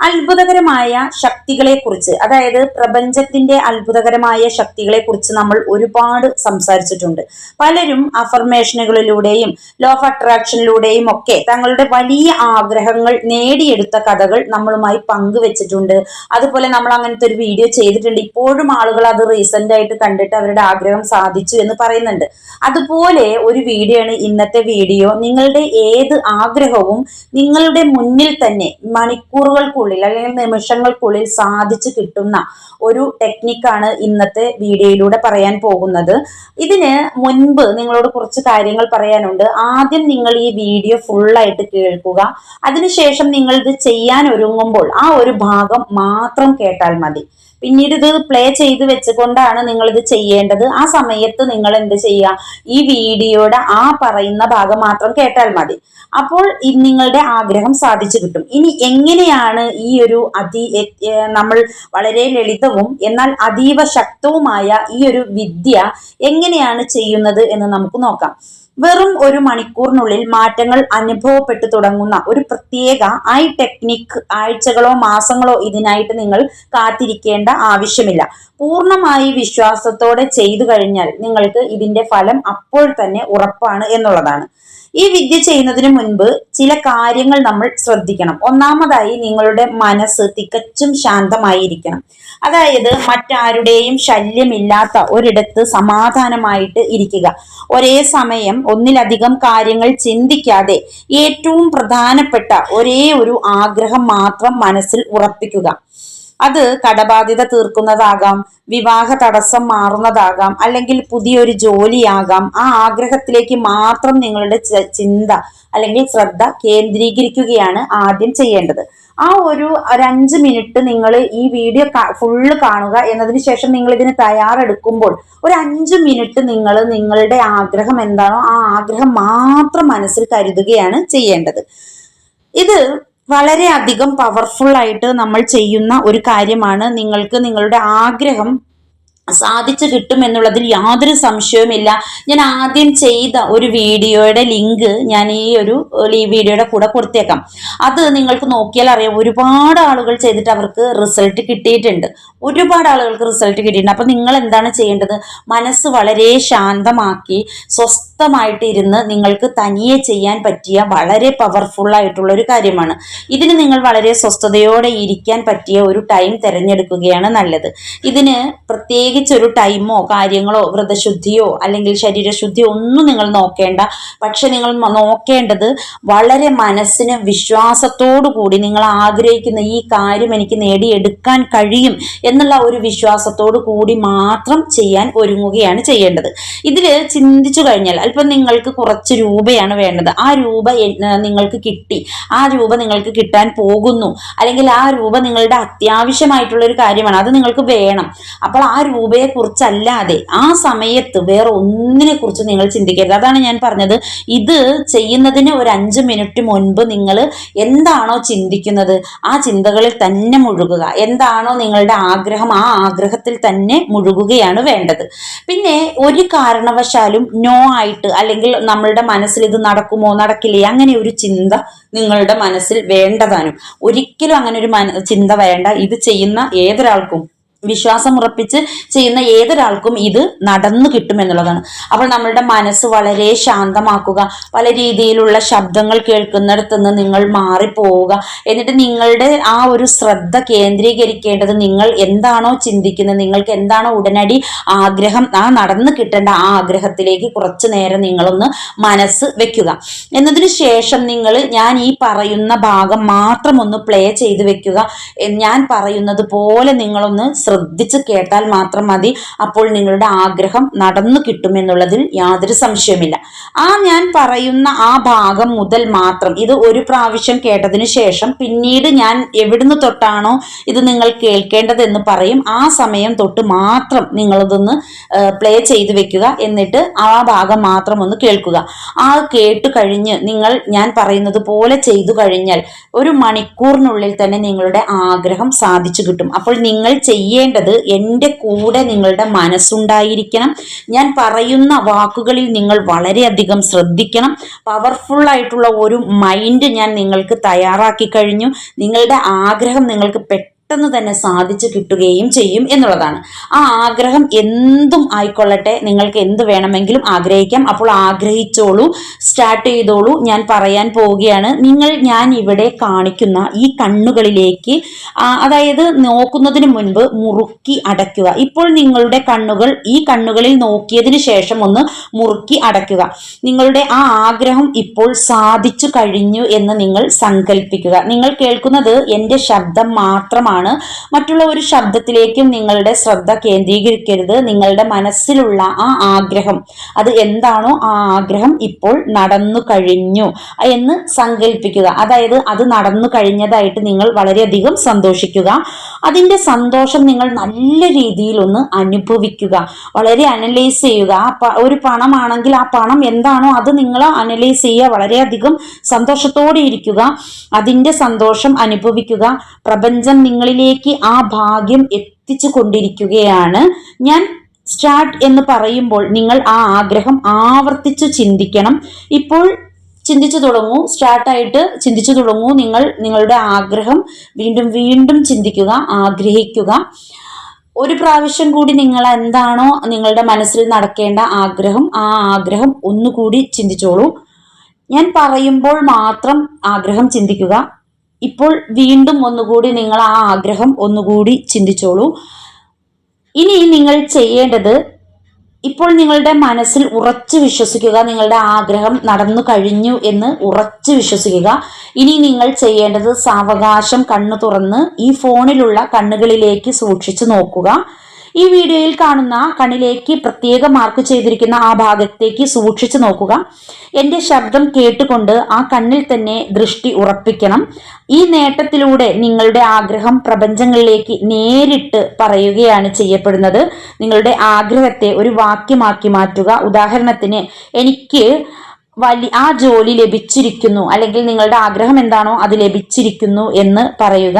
അത്ഭുതകരമായ ശക്തികളെ കുറിച്ച് അതായത് പ്രപഞ്ചത്തിന്റെ അത്ഭുതകരമായ ശക്തികളെ കുറിച്ച് നമ്മൾ ഒരുപാട് സംസാരിച്ചിട്ടുണ്ട്. പലരും അഫർമേഷനുകളിലൂടെയും ലോ ഓഫ് അട്രാക്ഷനിലൂടെയും ഒക്കെ തങ്ങളുടെ വലിയ ആഗ്രഹങ്ങൾ നേടിയെടുത്ത കഥകൾ നമ്മളുമായി പങ്കുവെച്ചിട്ടുണ്ട്. അതുപോലെ നമ്മൾ അങ്ങനത്തെ ഒരു വീഡിയോ ചെയ്തിട്ടുണ്ട്. ഇപ്പോഴും ആളുകൾ അത് റീസെന്റ് ആയിട്ട് കണ്ടിട്ട് അവരുടെ ആഗ്രഹം സാധിച്ചു എന്ന് പറയുന്നുണ്ട്. അതുപോലെ ഒരു വീഡിയോ ആണ് ഇന്നത്തെ വീഡിയോ നിങ്ങളുടെ ഏത് ആഗ്രഹവും നിങ്ങളുടെ മുന്നിൽ തന്നെ മണിക്കൂറുകൾക്കുള്ളിൽ അല്ലെങ്കിൽ നിമിഷങ്ങൾക്കുള്ളിൽ സാധിച്ചു കിട്ടുന്ന ഒരു ടെക്നിക്കാണ് ഇന്നത്തെ വീഡിയോയിലൂടെ പറയാൻ പോകുന്നത്. ഇതിന് മുൻപ് നിങ്ങളോട് കുറച്ച് കാര്യങ്ങൾ പറയാനുണ്ട്. ആദ്യം നിങ്ങൾ ഈ വീഡിയോ ഫുള്ളായിട്ട് കേൾക്കുക. അതിനുശേഷം നിങ്ങൾ ഇത് ചെയ്യാൻ ഒരുങ്ങുമ്പോൾ ആ ഒരു ഭാഗം മാത്രം കേട്ടാൽ മതി. പിന്നീട് ഇത് പ്ലേ ചെയ്ത് വെച്ചുകൊണ്ടാണ് നിങ്ങൾ ഇത് ചെയ്യേണ്ടത്. ആ സമയത്ത് നിങ്ങൾ എന്ത് ചെയ്യുക? ഈ വീഡിയോയുടെ ആ പറയുന്ന ഭാഗം മാത്രം കേട്ടാൽ മതി. അപ്പോൾ നിങ്ങളുടെ ആഗ്രഹം സാധിച്ചു കിട്ടും. ഇനി എങ്ങനെയാണ് ഈ ഒരു അതി നമ്മൾ വളരെ ലളിതവും എന്നാൽ അതീവ ശക്തവുമായ ഈ ഒരു വിദ്യ എങ്ങനെയാണ് ചെയ്യുന്നത് എന്ന് നമുക്ക് നോക്കാം. വെറും ഒരു മണിക്കൂറിനുള്ളിൽ മാറ്റങ്ങൾ അനുഭവപ്പെട്ടു തുടങ്ങുന്ന ഒരു പ്രത്യേക ഐ ടെക്നിക് ആഴ്ചകളോ മാസങ്ങളോ ഇതിനായിട്ട് നിങ്ങൾ കാത്തിരിക്കേണ്ട ആവശ്യമില്ല. പൂർണമായി വിശ്വാസത്തോടെ ചെയ്തു കഴിഞ്ഞാൽ നിങ്ങൾക്ക് ഇതിന്റെ ഫലം അപ്പോൾ തന്നെ ഉറപ്പാണ് എന്നുള്ളതാണ്. ഈ വിദ്യ ചെയ്യുന്നതിന് മുൻപ് ചില കാര്യങ്ങൾ നമ്മൾ ശ്രദ്ധിക്കണം. ഒന്നാമതായി നിങ്ങളുടെ മനസ്സ് തികച്ചും ശാന്തമായിരിക്കണം. അതായത് മറ്റാരുടെയും ശല്യമില്ലാത്ത ഒരിടത്ത് സമാധാനമായിട്ട് ഇരിക്കുക. ഒരേ സമയം ഒന്നിലധികം കാര്യങ്ങൾ ചിന്തിക്കാതെ ഏറ്റവും പ്രധാനപ്പെട്ട ഒരേ ഒരു ആഗ്രഹം മാത്രം മനസ്സിൽ ഉറപ്പിക്കുക. അത് കടബാധ്യത തീർക്കുന്നതാകാം വിവാഹ തടസ്സം മാറുന്നതാകാം അല്ലെങ്കിൽ പുതിയൊരു ജോലിയാകാം. ആ ആഗ്രഹത്തിലേക്ക് മാത്രം നിങ്ങളുടെ ചിന്ത അല്ലെങ്കിൽ ശ്രദ്ധ കേന്ദ്രീകരിക്കുകയാണ് ആദ്യം ചെയ്യേണ്ടത്. ആ ഒരു അഞ്ച് മിനിറ്റ് നിങ്ങൾ ഈ വീഡിയോ ഫുള്ള് കാണുക എന്നതിന് ശേഷം നിങ്ങൾ ഇതിന് തയ്യാറെടുക്കുമ്പോൾ ഒരു അഞ്ച് മിനിറ്റ് നിങ്ങൾ നിങ്ങളുടെ ആഗ്രഹം എന്താണോ ആ ആഗ്രഹം മാത്രം മനസ്സിൽ കരുതുകയാണ് ചെയ്യേണ്ടത്. ഇത് വളരെയധികം പവർഫുൾ ആയിട്ട് നമ്മൾ ചെയ്യുന്ന ഒരു കാര്യമാണ്. നിങ്ങൾക്ക് നിങ്ങളുടെ ആഗ്രഹം സാധിച്ചു കിട്ടും എന്നുള്ളതിൽ യാതൊരു സംശയവുമില്ല. ഞാൻ ആദ്യം ചെയ്ത ഒരു വീഡിയോയുടെ ലിങ്ക് ഞാൻ ഈ ഒരു വീഡിയോയുടെ കൂടെ കൊടുത്തേക്കാം. അത് നിങ്ങൾക്ക് നോക്കിയാൽ അറിയാം ഒരുപാട് ആളുകൾ ചെയ്തിട്ട് അവർക്ക് റിസൾട്ട് കിട്ടിയിട്ടുണ്ട്. ഒരുപാട് ആളുകൾക്ക് റിസൾട്ട് കിട്ടിയിട്ടുണ്ട്. അപ്പൊ നിങ്ങൾ എന്താണ് ചെയ്യേണ്ടത്? മനസ്സ് വളരെ ശാന്തമാക്കി സ്വസ്ഥമായിട്ട് ഇരുന്ന് നിങ്ങൾക്ക് തനിയെ ചെയ്യാൻ പറ്റിയ വളരെ പവർഫുൾ ആയിട്ടുള്ള ഒരു കാര്യമാണ്. ഇതിന് നിങ്ങൾ വളരെ സ്വസ്ഥതയോടെ ഇരിക്കാൻ പറ്റിയ ഒരു ടൈം തിരഞ്ഞെടുക്കുകയാണ് നല്ലത്. ഇതിന് പ്രത്യേകിച്ച് ഒരു ടൈമോ കാര്യങ്ങളോ വ്രതശുദ്ധിയോ അല്ലെങ്കിൽ ശരീരശുദ്ധിയോ ഒന്നും നിങ്ങൾ നോക്കേണ്ട. പക്ഷെ നിങ്ങൾ നോക്കേണ്ടത് വളരെ മനസ്സിന് വിശ്വാസത്തോടു കൂടി നിങ്ങൾ ആഗ്രഹിക്കുന്ന ഈ കാര്യം എനിക്ക് നേടിയെടുക്കാൻ കഴിയും എന്നുള്ള ഒരു വിശ്വാസത്തോടു കൂടി മാത്രം ചെയ്യാൻ ഒരുങ്ങുകയാണ് ചെയ്യേണ്ടത്. ഇതിൽ ചിന്തിച്ചു കഴിഞ്ഞാൽ അല്പം നിങ്ങൾക്ക് കുറച്ച് രൂപയാണ് വേണ്ടത്. ആ രൂപ നിങ്ങൾക്ക് കിട്ടി. ആ രൂപ നിങ്ങൾക്ക് കിട്ടാൻ പോകുന്നു. അല്ലെങ്കിൽ ആ രൂപ നിങ്ങളുടെ അത്യാവശ്യമായിട്ടുള്ള ഒരു കാര്യമാണ്. അത് നിങ്ങൾക്ക് വേണം. അപ്പോൾ ആ രൂപയെ കുറിച്ചല്ലാതെ ആ സമയത്ത് വേറെ ഒന്നിനെ കുറിച്ച് നിങ്ങൾ ചിന്തിക്കരുത്. അതാണ് ഞാൻ പറഞ്ഞത്. ഇത് ചെയ്യുന്നതിന് ഒരു അഞ്ച് മിനിറ്റ് മുൻപ് നിങ്ങൾ എന്താണോ ചിന്തിക്കുന്നത് ആ ചിന്തകളിൽ തന്നെ മുഴുകുക. എന്താണോ നിങ്ങളുടെ ആഗ്രഹം ആ ആഗ്രഹത്തിൽ തന്നെ മുഴുകുകയാണ് വേണ്ടത്. പിന്നെ ഒരു കാരണവശാലും നോ ആയിട്ട് അല്ലെങ്കിൽ നമ്മളുടെ മനസ്സിൽ ഇത് നടക്കുമോ നടക്കില്ലേ? അങ്ങനെ ഒരു ചിന്ത നിങ്ങളുടെ മനസ്സിൽ വേണ്ടതാനും. ഒരിക്കലും അങ്ങനെ ഒരു ചിന്ത വേണ്ട. ഇത് ചെയ്യുന്ന ഏതൊരാൾക്കും വിശ്വാസം ഉറപ്പിച്ച് ചെയ്യുന്ന ഏതൊരാൾക്കും ഇത് നടന്നു കിട്ടും എന്നുള്ളതാണ്. അപ്പോൾ നമ്മളുടെ മനസ്സ് വളരെ ശാന്തമാക്കുക പല രീതിയിലുള്ള ശബ്ദങ്ങൾ കേൾക്കുന്നിടത്ത് നിന്ന് നിങ്ങൾ മാറിപ്പോവുക എന്നിട്ട് നിങ്ങളുടെ ആ ഒരു ശ്രദ്ധ കേന്ദ്രീകരിക്കേണ്ടത് നിങ്ങൾ എന്താണോ ചിന്തിക്കുന്നത് നിങ്ങൾക്ക് എന്താണോ ഉടനടി ആഗ്രഹം ആ നടന്നു കിട്ടേണ്ട ആ ആഗ്രഹത്തിലേക്ക് കുറച്ചു നേരം നിങ്ങളൊന്ന് മനസ്സ് വെക്കുക. എന്നതിന് ശേഷം നിങ്ങൾ ഞാൻ ഈ പറയുന്ന ഭാഗം മാത്രം ഒന്ന് പ്ലേ ചെയ്ത് വെക്കുക. ഞാൻ പറയുന്നത് പോലെ നിങ്ങളൊന്ന് ശ്രദ്ധിച്ച് കേട്ടാൽ മാത്രം മതി. അപ്പോൾ നിങ്ങളുടെ ആഗ്രഹം നടന്നു കിട്ടുമെന്നുള്ളതിൽ യാതൊരു സംശയമില്ല ആ ഞാൻ പറയുന്ന ആ ഭാഗം മുതൽ മാത്രം. ഇത് ഒരു പ്രാവശ്യം കേട്ടതിന് ശേഷം പിന്നീട് ഞാൻ എവിടുന്ന് തൊട്ടാണോ ഇത് നിങ്ങൾ കേൾക്കേണ്ടതെന്ന് പറയും. ആ സമയം തൊട്ട് മാത്രം നിങ്ങളിതൊന്ന് പ്ലേ ചെയ്ത് വെക്കുക. എന്നിട്ട് ആ ഭാഗം മാത്രം ഒന്ന് കേൾക്കുക. ആ കേട്ട് കഴിഞ്ഞ് നിങ്ങൾ ഞാൻ പറയുന്നത് പോലെ ചെയ്തു കഴിഞ്ഞാൽ ഒരു മണിക്കൂറിനുള്ളിൽ തന്നെ നിങ്ങളുടെ ആഗ്രഹം സാധിച്ചു കിട്ടും. അപ്പോൾ നിങ്ങൾ ചെയ്യേണ്ട ചെയ്യേണ്ടത് എന്റെ കൂടെ നിങ്ങളുടെ മനസ്സുണ്ടായിരിക്കണം. ഞാൻ പറയുന്ന വാക്കുകളിൽ നിങ്ങൾ വളരെയധികം ശ്രദ്ധിക്കണം. പവർഫുൾ ആയിട്ടുള്ള ഒരു മൈൻഡ് ഞാൻ നിങ്ങൾക്ക് തയ്യാറാക്കി കഴിഞ്ഞു. നിങ്ങളുടെ ആഗ്രഹം നിങ്ങൾക്ക് പെട്ടെന്ന് പെട്ടെന്ന് തന്നെ സാധിച്ചു കിട്ടുകയും ചെയ്യും എന്നുള്ളതാണ്. ആ ആഗ്രഹം എന്തും ആയിക്കൊള്ളട്ടെ നിങ്ങൾക്ക് എന്ത് വേണമെങ്കിലും ആഗ്രഹിക്കാം. അപ്പോൾ ആഗ്രഹിച്ചോളൂ സ്റ്റാർട്ട് ചെയ്തോളൂ ഞാൻ പറയാൻ പോവുകയാണ്. നിങ്ങൾ ഞാൻ ഇവിടെ കാണിക്കുന്ന ഈ കണ്ണുകളിലേക്ക് അതായത് നോക്കുന്നതിന് മുൻപ് മുറുക്കി അടയ്ക്കുക. ഇപ്പോൾ നിങ്ങളുടെ കണ്ണുകൾ ഈ കണ്ണുകളിൽ നോക്കിയതിന് ശേഷം ഒന്ന് മുറുക്കി അടയ്ക്കുക. നിങ്ങളുടെ ആ ആഗ്രഹം ഇപ്പോൾ സാധിച്ചു കഴിഞ്ഞു എന്ന് നിങ്ങൾ സങ്കല്പിക്കുക നിങ്ങൾ കേൾക്കുന്നത് എന്റെ ശബ്ദം മാത്രമാണ്. ആണ്. മറ്റുള്ള ഒരു ശബ്ദത്തിലേക്കും നിങ്ങളുടെ ശ്രദ്ധ കേന്ദ്രീകരിക്കരുത്. നിങ്ങളുടെ മനസ്സിലുള്ള ആ ആഗ്രഹം അത് എന്താണോ ആ ആഗ്രഹം ഇപ്പോൾ നടന്നു കഴിഞ്ഞു എന്ന് സങ്കല്പിക്കുക അതായത് അത് നടന്നു കഴിഞ്ഞതായിട്ട് നിങ്ങൾ വളരെയധികം സന്തോഷിക്കുക. അതിന്റെ സന്തോഷം നിങ്ങൾ നല്ല രീതിയിൽ ഒന്ന് അനുഭവിക്കുക. വളരെ അനലൈസ് ചെയ്യുക. ആ ഒരു പണമാണെങ്കിൽ ആ പണം എന്താണോ അത് നിങ്ങൾ അനലൈസ് ചെയ്യുക. വളരെയധികം സന്തോഷത്തോടെ ഇരിക്കുക. അതിന്റെ സന്തോഷം അനുഭവിക്കുക. പ്രപഞ്ചം നിങ്ങളിലേക്ക് ആ ഭാഗ്യം എത്തിച്ചു കൊണ്ടിരിക്കുകയാണ്. ഞാൻ സ്റ്റാർട്ട് എന്ന് പറയുമ്പോൾ നിങ്ങൾ ആ ആഗ്രഹം ആവർത്തിച്ചു ചിന്തിക്കണം. ഇപ്പോൾ ചിന്തിച്ചു തുടങ്ങൂ സ്റ്റാർട്ടായിട്ട് ചിന്തിച്ചു തുടങ്ങൂ നിങ്ങൾ നിങ്ങളുടെ ആഗ്രഹം. വീണ്ടും വീണ്ടും ചിന്തിക്കുക ആഗ്രഹിക്കുക. ഒരു പ്രാവശ്യം കൂടി നിങ്ങൾ എന്താണോ നിങ്ങളുടെ മനസ്സിൽ നടക്കേണ്ട ആഗ്രഹം ആ ആഗ്രഹം ഒന്നുകൂടി ചിന്തിച്ചോളൂ. ഞാൻ പറയുമ്പോൾ മാത്രം ആഗ്രഹം ചിന്തിക്കുക. ഇപ്പോൾ വീണ്ടും ഒന്നുകൂടി നിങ്ങൾ ആ ആഗ്രഹം ഒന്നുകൂടി ചിന്തിച്ചോളൂ. ഇനി നിങ്ങൾ ചെയ്യേണ്ടത് ഇപ്പോൾ നിങ്ങളുടെ മനസ്സിൽ ഉറച്ചു വിശ്വസിക്കുക നിങ്ങളുടെ ആഗ്രഹം നടന്നു കഴിഞ്ഞു എന്ന് ഉറച്ചു വിശ്വസിക്കുക. ഇനി നിങ്ങൾ ചെയ്യേണ്ടത് സാവകാശം കണ്ണു തുറന്ന് ഈ ഫോണിലുള്ള കണ്ണുകളിലേക്ക് സൂക്ഷിച്ചു നോക്കുക. ഈ വീഡിയോയിൽ കാണുന്ന കണ്ണിലേക്ക് പ്രത്യേക മാർക്ക് ചെയ്തിരിക്കുന്ന ആ ഭാഗത്തേക്ക് സൂക്ഷിച്ചു നോക്കുക. എന്റെ ശബ്ദം കേട്ടുകൊണ്ട് ആ കണ്ണിൽ തന്നെ ദൃഷ്ടി ഉറപ്പിക്കണം. ഈ നേട്ടത്തിലൂടെ നിങ്ങളുടെ ആഗ്രഹം പ്രപഞ്ചങ്ങളിലേക്ക് നേരിട്ട് പറയുകയാണ് ചെയ്യപ്പെടുന്നത്. നിങ്ങളുടെ ആഗ്രഹത്തെ ഒരു വാക്യമാക്കി മാറ്റുക. ഉദാഹരണത്തിന് എനിക്ക് വലിയ ആ ജോലി ലഭിച്ചിരിക്കുന്നു. അല്ലെങ്കിൽ നിങ്ങളുടെ ആഗ്രഹം എന്താണോ അത് ലഭിച്ചിരിക്കുന്നു എന്ന് പറയുക.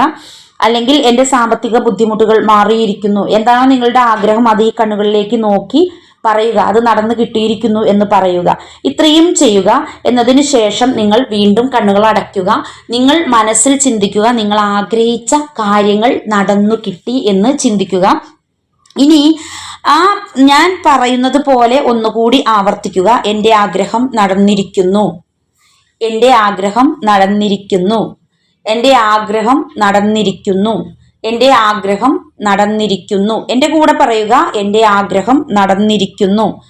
അല്ലെങ്കിൽ എന്റെ സാമ്പത്തിക ബുദ്ധിമുട്ടുകൾ മാറിയിരിക്കുന്നു. എന്താണോ നിങ്ങളുടെ ആഗ്രഹം? അത് ഈ കണ്ണുകളിലേക്ക് നോക്കി പറയുക. അത് നടന്നു കിട്ടിയിരിക്കുന്നു എന്ന് പറയുക. ഇത്രയും ചെയ്യുക എന്നതിന് ശേഷം നിങ്ങൾ വീണ്ടും കണ്ണുകൾ അടയ്ക്കുക. നിങ്ങൾ മനസ്സിൽ ചിന്തിക്കുക. നിങ്ങൾ ആഗ്രഹിച്ച കാര്യങ്ങൾ നടന്നു കിട്ടി എന്ന് ചിന്തിക്കുക. ഇനി ആ ഞാൻ പറയുന്നത് പോലെ ഒന്നുകൂടി ആവർത്തിക്കുക. എന്റെ ആഗ്രഹം നടന്നിരിക്കുന്നു. എന്റെ ആഗ്രഹം നടന്നിരിക്കുന്നു. എന്റെ ആഗ്രഹം നടന്നിരിക്കുന്നു. എന്റെ ആഗ്രഹം നടന്നിരിക്കുന്നു. എന്റെ കൂടെ പറയുക എന്റെ ആഗ്രഹം നടന്നിരിക്കുന്നു.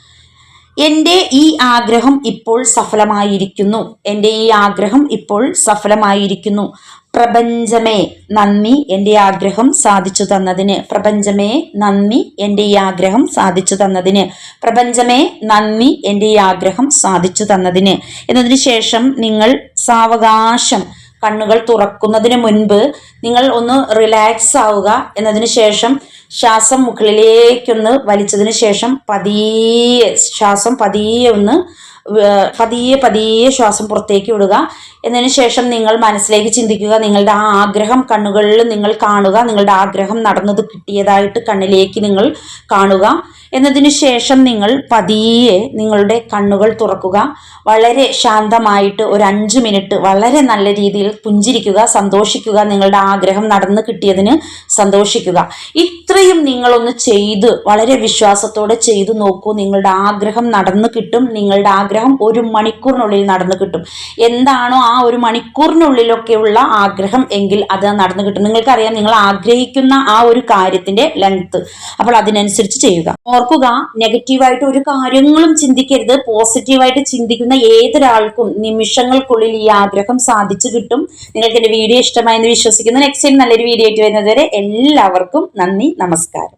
എന്റെ ഈ ആഗ്രഹം ഇപ്പോൾ സഫലമായിരിക്കുന്നു. എന്റെ ഈ ആഗ്രഹം ഇപ്പോൾ സഫലമായിരിക്കുന്നു. പ്രപഞ്ചമേ നന്ദി എന്റെ ആഗ്രഹം സാധിച്ചു തന്നതിന്. പ്രപഞ്ചമേ നന്ദി എന്റെ ഈ ആഗ്രഹം സാധിച്ചു തന്നതിന്. പ്രപഞ്ചമേ നന്ദി എന്റെ ഈ ആഗ്രഹം സാധിച്ചു തന്നതിന്. എന്നതിന് ശേഷം നിങ്ങൾ സാവകാശം കണ്ണുകൾ തുറക്കുന്നതിന് മുൻപ് നിങ്ങൾ ഒന്ന് റിലാക്സ് ആവുക എന്നതിന് ശേഷം ശ്വാസം മുകളിലേക്കൊന്ന് വലിച്ചതിന് ശേഷം പതിയെ ശ്വാസം പതിയെ ഒന്ന് പതിയെ പതിയെ ശ്വാസം പുറത്തേക്ക് വിടുക. എന്നതിന് ശേഷം നിങ്ങൾ മനസ്സിലേക്ക് ചിന്തിക്കുക നിങ്ങളുടെ ആ ആഗ്രഹം കണ്ണുകളിൽ നിങ്ങൾ കാണുക നിങ്ങളുടെ ആഗ്രഹം നടന്നത് കിട്ടിയതായിട്ട് കണ്ണിലേക്ക് നിങ്ങൾ കാണുക. എന്നതിന് ശേഷം നിങ്ങൾ പതിയെ നിങ്ങളുടെ കണ്ണുകൾ തുറക്കുക. വളരെ ശാന്തമായിട്ട് ഒരു അഞ്ച് മിനിറ്റ് വളരെ നല്ല രീതിയിൽ പുഞ്ചിരിക്കുക സന്തോഷിക്കുക നിങ്ങളുടെ ആഗ്രഹം നടന്നു കിട്ടിയതിന് സന്തോഷിക്കുക. ഇത്രയും നിങ്ങളൊന്ന് ചെയ്ത് വളരെ വിശ്വാസത്തോടെ ചെയ്തു നോക്കൂ. നിങ്ങളുടെ ആഗ്രഹം നടന്നു കിട്ടും. നിങ്ങളുടെ ആഗ്രഹം ഒരു മണിക്കൂറിനുള്ളിൽ നടന്നു കിട്ടും. എന്താണോ ആ ഒരു മണിക്കൂറിനുള്ളിലൊക്കെയുള്ള ആഗ്രഹം എങ്കിൽ അത് നടന്നു കിട്ടും. നിങ്ങൾക്കറിയാം നിങ്ങൾ ആഗ്രഹിക്കുന്ന ആ ഒരു കാര്യത്തിന്റെ ലെങ്ത് അപ്പോൾ അതിനനുസരിച്ച് ചെയ്യുക. ഓർക്കുക നെഗറ്റീവായിട്ട് ഒരു കാര്യങ്ങളും ചിന്തിക്കരുത്. പോസിറ്റീവായിട്ട് ചിന്തിക്കുന്ന ഏതൊരാൾക്കും നിമിഷങ്ങൾക്കുള്ളിൽ ഈ ആഗ്രഹം സാധിച്ചു കിട്ടും. നിങ്ങൾക്ക് എന്റെ വീഡിയോ ഇഷ്ടമായെന്ന് വിശ്വസിക്കുന്നു. നെക്സ്റ്റ് ടൈം നല്ലൊരു വീഡിയോ ആയിട്ട് വരുന്നതുവരെ എല്ലാവർക്കും നന്ദി നമസ്കാരം.